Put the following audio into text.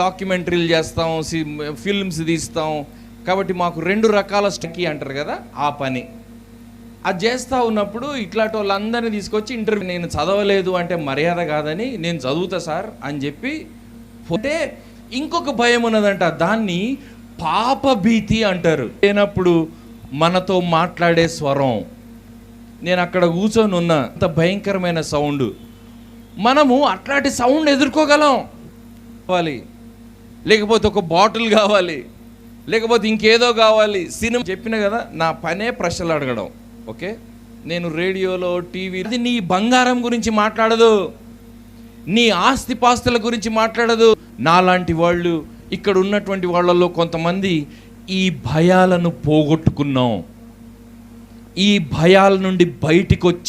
డాక్యుమెంటరీలు చేస్తాం ఫిల్మ్స్ తీస్తాం. కాబట్టి మాకు రెండు రకాల స్టకీ అంటారు కదా ఆ పని. అది చేస్తూ ఉన్నప్పుడు ఇట్లాంటి వాళ్ళందరినీ తీసుకొచ్చి ఇంటర్వ్యూ నేను చదవలేదు అంటే మర్యాద కాదని నేను చదువుతా సార్ అని చెప్పి పోతే ఇంకొక భయం ఉన్నదంట దాన్ని పాపభీతి అంటారు. లేనప్పుడు మనతో మాట్లాడే స్వరం. నేను అక్కడ కూర్చొని ఉన్న అంత భయంకరమైన సౌండ్. మనము అట్లాంటి సౌండ్ ఎదుర్కోగలం. కావాలి లేకపోతే ఒక బాటిల్ కావాలి లేకపోతే ఇంకేదో కావాలి సినిమా చెప్పిన కదా నా పనే ప్రశ్నలు అడగడం ఓకే? నేను రేడియోలో టీవీ అది నీ బంగారం గురించి మాట్లాడదు నీ ఆస్తి పాస్తుల గురించి మాట్లాడదు. నాలాంటి వాళ్ళు ఇక్కడ ఉన్నటువంటి వాళ్ళలో కొంతమంది ఈ భయాలను పోగొట్టుకున్నాం. ఈ భయాల నుండి బయటికి వచ్చి